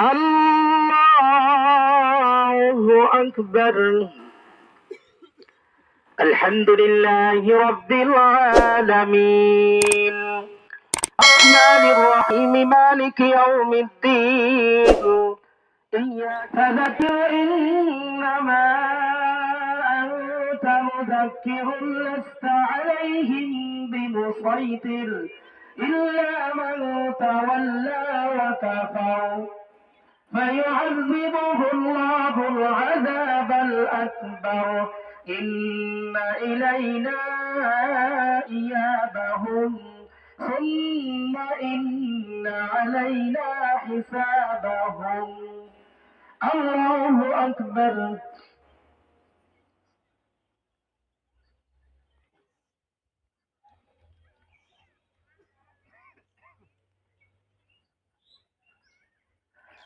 الله أكبر. الحمد لله رب العالمين. الرحمن الرحيم مالك يوم الدين. إياك ذكر إنما أنت مذكر لست عليهم بمسيطر. إلا من تولى وكفر. فيعذبه الله العذاب الأكبر. إن إلينا إيابهم. ثم إن علينا حسابهم. الله أكبر.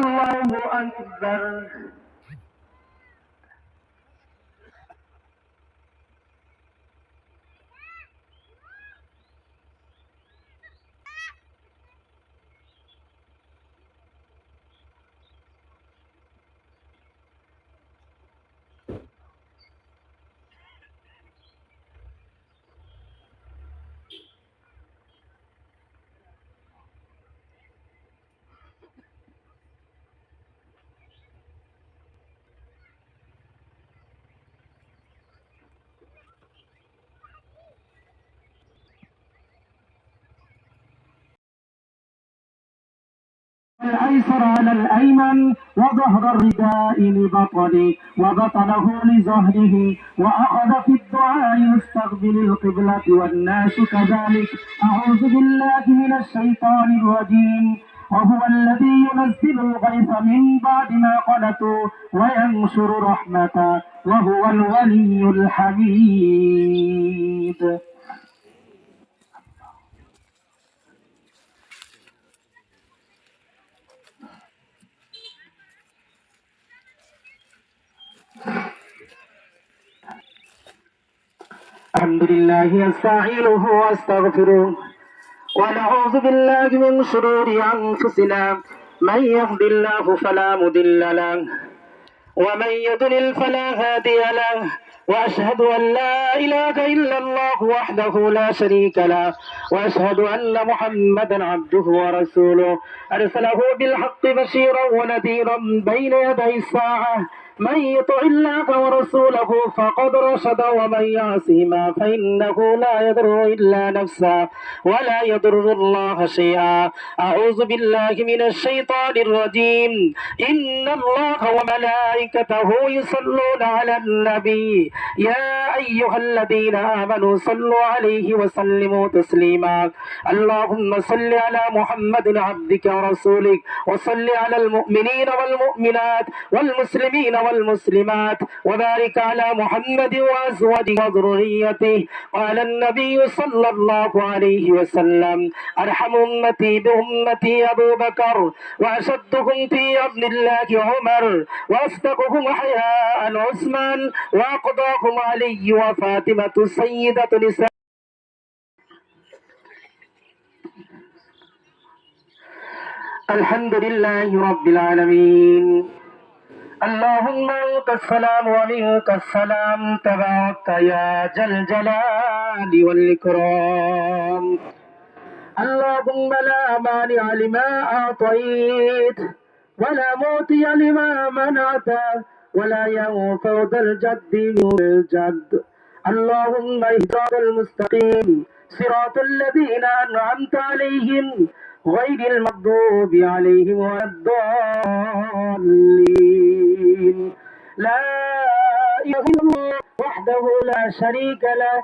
الله أكبر الأيسر على الأيمن وظهر الرداء لبطنه وبطنه لظهره وأخذ في الدعاء يستقبل القبلة والناس كذلك. أعوذ بالله من الشيطان الرجيم. وهو الذي ينزل الغيث من بعد ما قنطوا وينشر رحمته وهو الولي الحميد. الحمد لله أستعينه وأستغفره ونعوذ بالله من شرور أنفسنا. من يهد الله فلا مضل له ومن يضلل فلا هادي له وأشهد أن لا إله إلا الله وحده لا شريك له وأشهد أن محمدا عبده ورسوله. أرسله بالحق بشيرا ونذيرا بين يدي الساعة. من يطع الله ورسوله فقد رشد ومن يعصهما فإنه لا يضر إلا نفسه ولا يضر الله شيئا. أعوذ بالله من الشيطان الرجيم. إن الله وملائكته يصلون على النبي. يا أيها الذين آمنوا صلوا عليه وسلموا تسليما. اللهم صل على محمد عبدك ورسولك وصل على المؤمنين والمؤمنات والمسلمين والمسلمات وبارك على محمد وأزواجه وذريته. قال النبي صلى الله عليه وسلم أرحم أمتي بأمتي أبو بكر وأشدهم في أبن الله عمر وأصدقهم حياء عثمان وأقضاهم علي وفاطمة سيدة نساء الحمد لله رب العالمين. اللهم انت السلام ومنك السلام تبارك يا ذا الجلال والإكرام. اللهم لا مانع لما أعطيت ولا موتي لما منعت ولا ينفع ذا الجد الجد. اللهم اهدنا المستقيم صراط الذين أنعمت عليهم غير المغضوب عليهم ولا الضالين. لا إله إلا الله وحده لا شريك له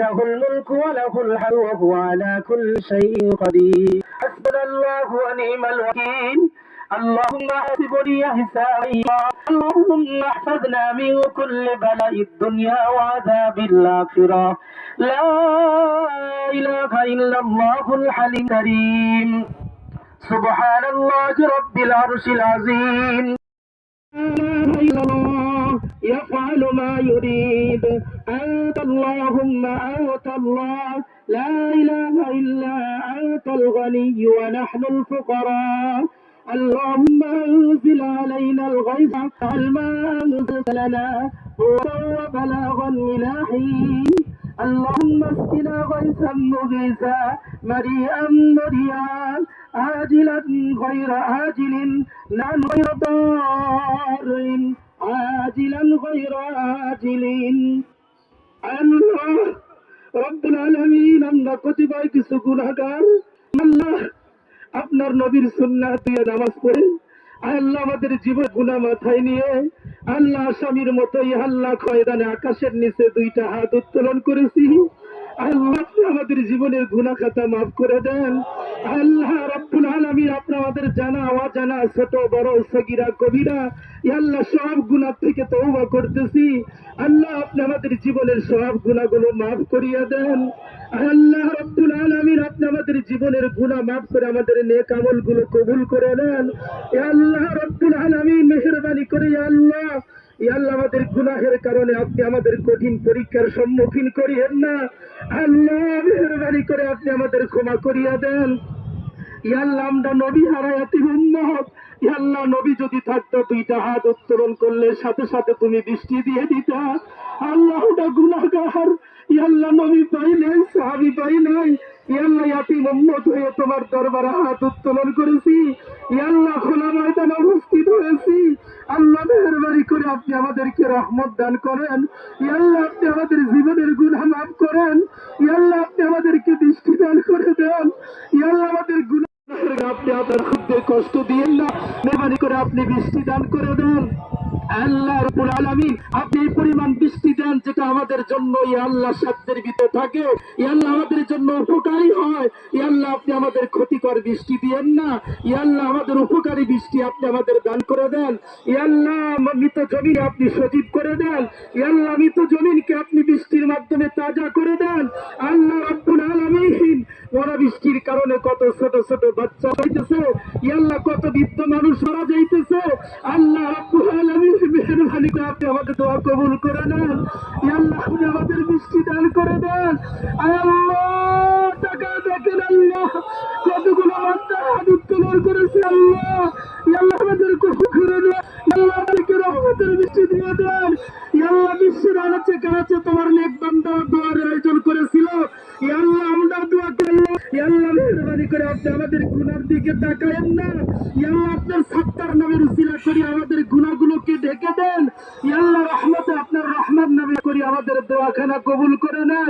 له الملك وله الحمد وهو على كل شيء قدير. حسبنا الله ونعم الوكيل. اللهم احسبني حسابا اللهم احفظنا من كل بلاء الدنيا وعذاب الآخرة. لا إله إلا الله الحليم الكريم. سبحان الله رب العرش العظيم. يفعل ما يريد. أنت اللهم أنت الله. لا إله إلا أنت الغني ونحن الفقراء. اللهم أنزل علينا الغيث. ما أنزلت لنا. وبلاغا إلى حين. اللهم اسقنا غيثا مغيثا مريئا مريئا. عاجلا غير عاجل. نعم غير ضار عاجلا غير عاجل আল্লাহ রব্বুল আলামিন আমরা কতিপয় কিছু গুনাহগার আল্লাহ আপনার নবীর সুন্নাহ দিয়ে নামাজ পড়ে আল্লাহ আমাদের জীবন গুনাহ মাথায় নিয়ে আল্লাহ স্বামীর মতোই আল্লাহ খয়দানে আকাশের নিচে দুইটা হাত উত্তোলন করেছি আল্লাহ আপনি আমাদের জীবনের গুনাহ খাতা মাফ করে দেন আল্লাহ রব্বুল আলামিন আপনি আমাদের জানা, অজানা, ছোট, বড়, সগিরা, কবিরা আল্লাহ সব গুনাহ থেকে তওবা করতেছি। আল্লাহ আপনি আমাদের জীবনের সব গুনাহগুলো মাফ করিয়ে দেন। আল্লাহ রব্বুল আলামিন, আপনি আমাদের জীবনের গুনাহ মাফ করে আমাদের নেক আমলগুলো কবুল করে নেন। আল্লাহ রব্বুল আলামিন, মেহেরবানি করে আল্লাহ আল্লাহ আমাদের গুনাহের কারণে আপনি আমাদের কঠিন পরীক্ষার সম্মুখীন করিয়েন না। আল্লাহ, মেহেরবানি করে আপনি আমাদের ক্ষমা করিয়া দেন। ইয়াল্লাহ আমরা নবী ইয়াল্লাহ নবী যদি থাকতো, দুইটা হাত করলে সাথে সাথে তুমি বৃষ্টি দিয়ে দিতা। ইয়াল্লাহ নবী সাহাবি ইয়াল্লাহ হয়ে তোমার দরবারে হাত উত্তোলন করেছি। ইয়াল্লাহ খোলা ময়দানে উপস্থিত হয়েছি। আল্লাহ মেহরবানি করে আপনি আমাদেরকে রহমত দান করেন। ইয়াল্লাহ আপনি আমাদের জীবনের গুনাহ মাফ করেন। ইয়াল্লাহ আপনি আমাদেরকে দৃষ্টি দান করে দেন। ইয়াল্লাহ আমাদের গুনাহ আপনি আপনার খুদ্ে কষ্ট দিয়েন না। মেহরবানি করে আপনি বৃষ্টি দান করে দেন। আল্লাহ আপনি পরিমাণ বৃষ্টি দেন যেটা আমাদের জন্য আল্লাহ থাকে। আল্লাহ আমাদের জন্য উপকারী হয়। আপনি আমাদের ক্ষতিকর বৃষ্টি দিয়েন না। এই আল্লাহ, আমাদের উপকারী বৃষ্টি আপনি আমাদের দান করে দেন। এই আল্লাহ মৃত জমিন আপনি সজীব করে দেন। এই আল্লাহ, মৃত জমিনকে আপনি বৃষ্টির মাধ্যমে তাজা করে দেন। আল্লাহ রব্বুল আলামিন, ওরা বৃষ্টির কারণে কত ছোট ছোট বাচ্চা হইতেছে এই আল্লাহ, কত বৃদ্ধ মানুষ মারা যাইতেছে। আল্লাহ রব্বুল আলামিন মেহরবানি করে আপনি আমাদের দোয়া কবুল করে নেন। এই আল্লাহ, আপনি আমাদের বৃষ্টি দান করে দেন। আল্লাহ কতগুলো বাচ্চা হাত উত্তোলন করেছে আল্লাহ? আপনার রহমান নামে করি, আমাদের দোয়াখানা কবুল করে নেন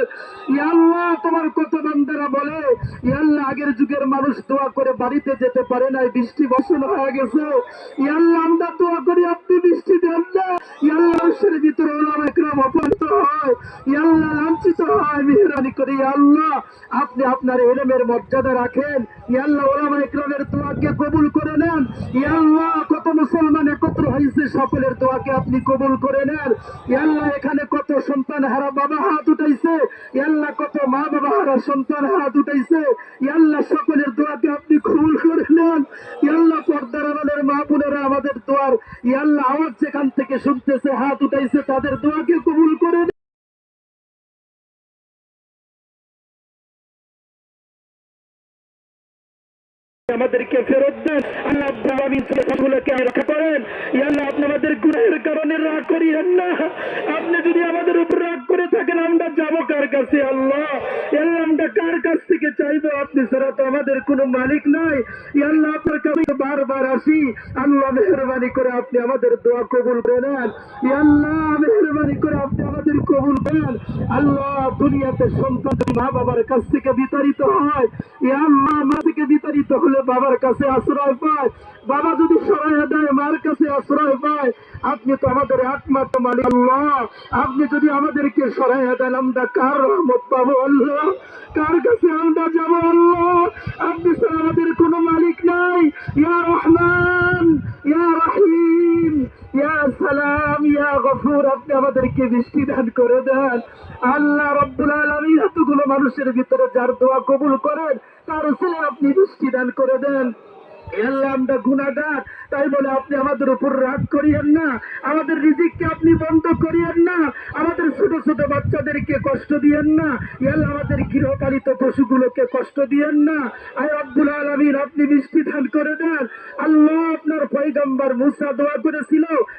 এই আল্লাহ, তোমার কত বান্দারা বলে এই আল্লাহ, আগের যুগের মানুষ দোয়া করে বাড়িতে যেতে পারে না বৃষ্টি বসন হয়ে গেছে। এই আল্লাহ, আমরা দোয়া করি, আপনি বৃষ্টি দেন না। এই আল্লাহ, মানুষের ভিতরে ওলাম একরাম অপন্ত হয়। এই আল্লাহ, লাঞ্ছিত হয় মেহরানি করে। এই আল্লাহ, আপনি আপনার এলেমের মর্যাদা রাখেন। এই আল্লাহ, ওলামা একরামের দোয়াকে কবুল করে নেন। এই আল্লাহ, কত হয়েছে সকলের দোয়াকে আপনি কবুল করে নেন। আল্লাহ এখানে কত সন্তান হারা বাবা হাত উঠাইছে। আল্লাহ কত মা বাবা হারা সন্তান হাত উঠাইছে। আল্লাহ সকলের দোয়াকে আপনি কবুল করে নেন। আল্লাহ পর্দার আমাদের মা বোনেরা আমাদের দোয়ার আল্লাহ আওয়াজ যেখান থেকে শুনতেছে, হাত উঠাইছে, তাদের দোয়াকে কবুল করে আমাদেরকে ফেরত দেন। আল্লাহ আব্দুল আমিন ছেলেগুলোকে রক্ষা করেন আল্লাহ, আপনি আমাদের গুণের কারণে রাগ করিয়েন না। আপনি যদি আমাদের উপর রাগ করে থাকেন, আমরা যাব কার কাছে, আল্লাহ? আমরা কার কাছ থেকে চাইব? আপনি ছাড়া তো আমাদের কোনো মালিক নাই। আল্লাহ, আপনার কাছে বারবার আসি। আল্লাহ, মেহরবানি করে আপনি আমাদের দোয়া কবুল করে নেন। আল্লাহ, মেহরবানি করে আপনি আমাদের কবুল করেন। আল্লাহ, দুনিয়াতে সন্তান মা বাবার কাছ থেকে বিতাড়িত হয় আল্লাহ মা বিতাড়িত হলে হলে বাবার কাছে আশ্রয় পায়। বাবা যদি সরাইয়া দেয়, মার কাছে আশ্রয় পায়। আপনি তো আমাদের একমাত্র মালিক আল্লাহ। আপনি যদি আমাদেরকে সরাইয়া দেন, আমরা কার রহমত পাবো আল্লাহ? কার কাছে আমরা যাব আল্লাহ? আপনি স্যার আমাদের কোনো মালিক নাই। ইয়া রহমান, ইয়া রাহিম, ইয়া সালাম, ইয়া গফুর, আপনি আমাদেরকে বৃষ্টি দান করে দেন। আল্লাহ রব্দুল আলমী এতগুলো মানুষের ভিতরে যার দোয়া কবুল করেন তার ছেলে আপনি বৃষ্টি দান করে দেন। আমরা গুনাহগার। তাই বলে আপনি আমাদের উপর রাগ করিয়েন না। আমাদের রিজিককে আপনি বন্ধ করিয়েন না। আমাদের ছোট ছোট বাচ্চাদেরকে কষ্ট দিয়েন না। এ আমাদের গৃহপালিত পশুগুলোকে কষ্ট দিয়েন না। আয় আব্দুল আলমীর আপনি মিষ্টি দান করে দেন। আল্লাহ আপনার পয়গম্বর মুসা দোয়া করেছিল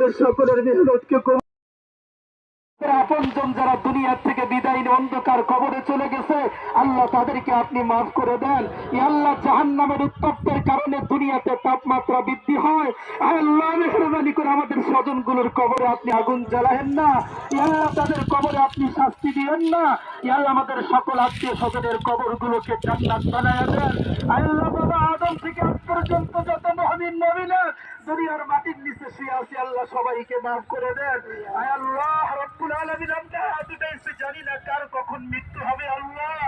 করে সকলের মেহনতকে আপনজন যারা দুনিয়ার থেকে বিদায় অন্ধকার কবরে চলে গেছে। আল্লাহ তাদেরকে আপনি মাফ করে দেন। আল্লাহ জাহান নামের উত্তপ্তের কারণে দুনিয়াতে তাপমাত্রা বৃদ্ধি হয়। আল্লাহ, মেহরবানি করে আমাদের স্বজনগুলোর কবরে আপনি আগুন জ্বালায়েন না। আল্লাহ, তাদের কবরে আপনি শাস্তি দিবেন না। আল্লাহ, আমাদের সকল আত্মীয় স্বজনের কবরগুলোকে জান্নাত বানায় দেন। আল্লাহ, বাবা আদম থেকে আজ পর্যন্ত যত মহাবীর নবীনা দুনিয়ার মাটির নিচে শুয়ে আছে, আল্লাহ সবাইকে মাফ করে দেন। আল্লাহ, রব্বুল আলামিন, আমরা হাত উঠাইছি জানি না কার কখন মৃত্যু হবে আল্লাহ।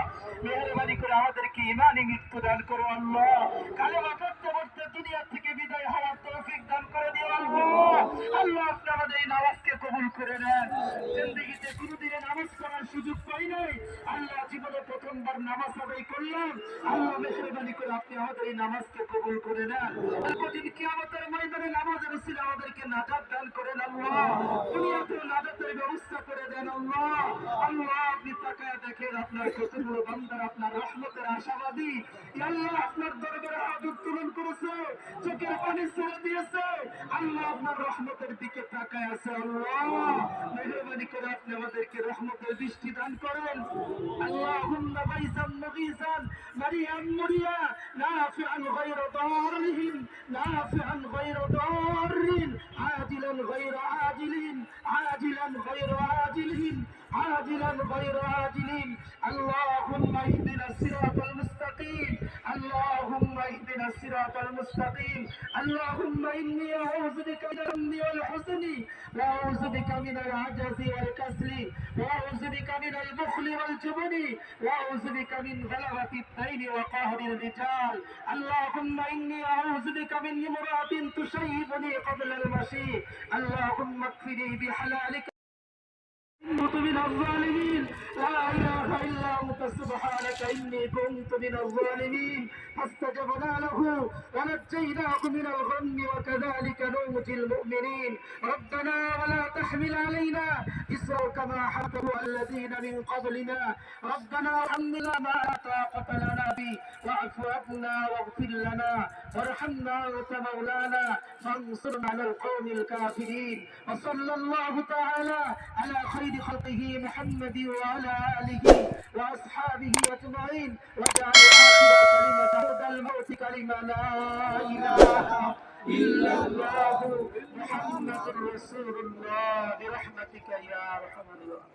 মেহরবানি করে আমাদেরকে ইমানি মৃত্যু দান করো আল্লাহ। পড়তে দুনিয়া থেকে বিদায় হওয়ার তৌফিক দান করে দিও আল্লাহ। আল্লাহ, আপনি আমাদের এই নামাজকে কবুল করে নেন। নামাজ করার সুযোগ পাই নাই। আল্লাহ, জীবনে প্রথমবার নামাজ আদায় করলাম। আল্লাহ, মেহরবানি করে আপনি আমাদের এই নামাজকে কবুল করে নেন। ময়দানে আমাদেরকে দান করেন আল্লাহ। দুনিয়াতে নাজাতের ব্যবস্থা করে দেন আল্লাহ। আল্লাহ আল্লাহ, আপনি তাকায় দেখেন আপনার কতগুলো বান্দার, আপনার রহমতের আশাবাদী। আল্লাহ আপনার দরবারে হাত উত্তোলন করেছে, চোখের পানি ছেড়ে দিয়েছে। আল্লাহ আপনার রহমতের দিকে তাকায় আছে, আল্লাহ। মেহরবানি করে আপনি আমাদেরকে রহমতের দৃষ্টি দান করেন। আল্লাহ হুম্মা বাইসান মুগিসান, মারিয়াম মুরিয়া, নাফিআন গায়র দারহিম নাফিআন গায়র দাররিন আদিলান গায়র আদিলিন, আদিলান গায়র আদিলিন। عاجلا غير عاجل اللهم اهدنا الصراط المستقيم اللهم اهدنا الصراط المستقيم اللهم اني اعوذ بك من الهم والحزن واعوذ بك من العجز والكسل واعوذ بك من البخل والجبن واعوذ بك من غلبة الدين وقهر الرجال اللهم اني اعوذ بك من امرأة تشيبني قبل المشي اللهم اكفني بحلالك মুতবিন আজ্জালিমিন লা ইলাহা ইল্লা سبحانك إني كنت من الظالمين فاستجبنا له ونجيناه من الغم وكذلك ننجي المؤمنين. ربنا ولا تحمل علينا إسرا كما حمله الذين من قبلنا. ربنا حملنا ما طاقة لنا به واعف عنا واغفر لنا وارحمنا أنت مولانا فانصرنا على القوم الكافرين. وصلى الله تعالى على خير خلقه محمد وعلى آله وأصحابه وأصحابه أجمعين وجعل آخر كلمة هدى الموت كلمة لا إله إلا الله محمد رسول الله برحمتك يا أرحم الراحمين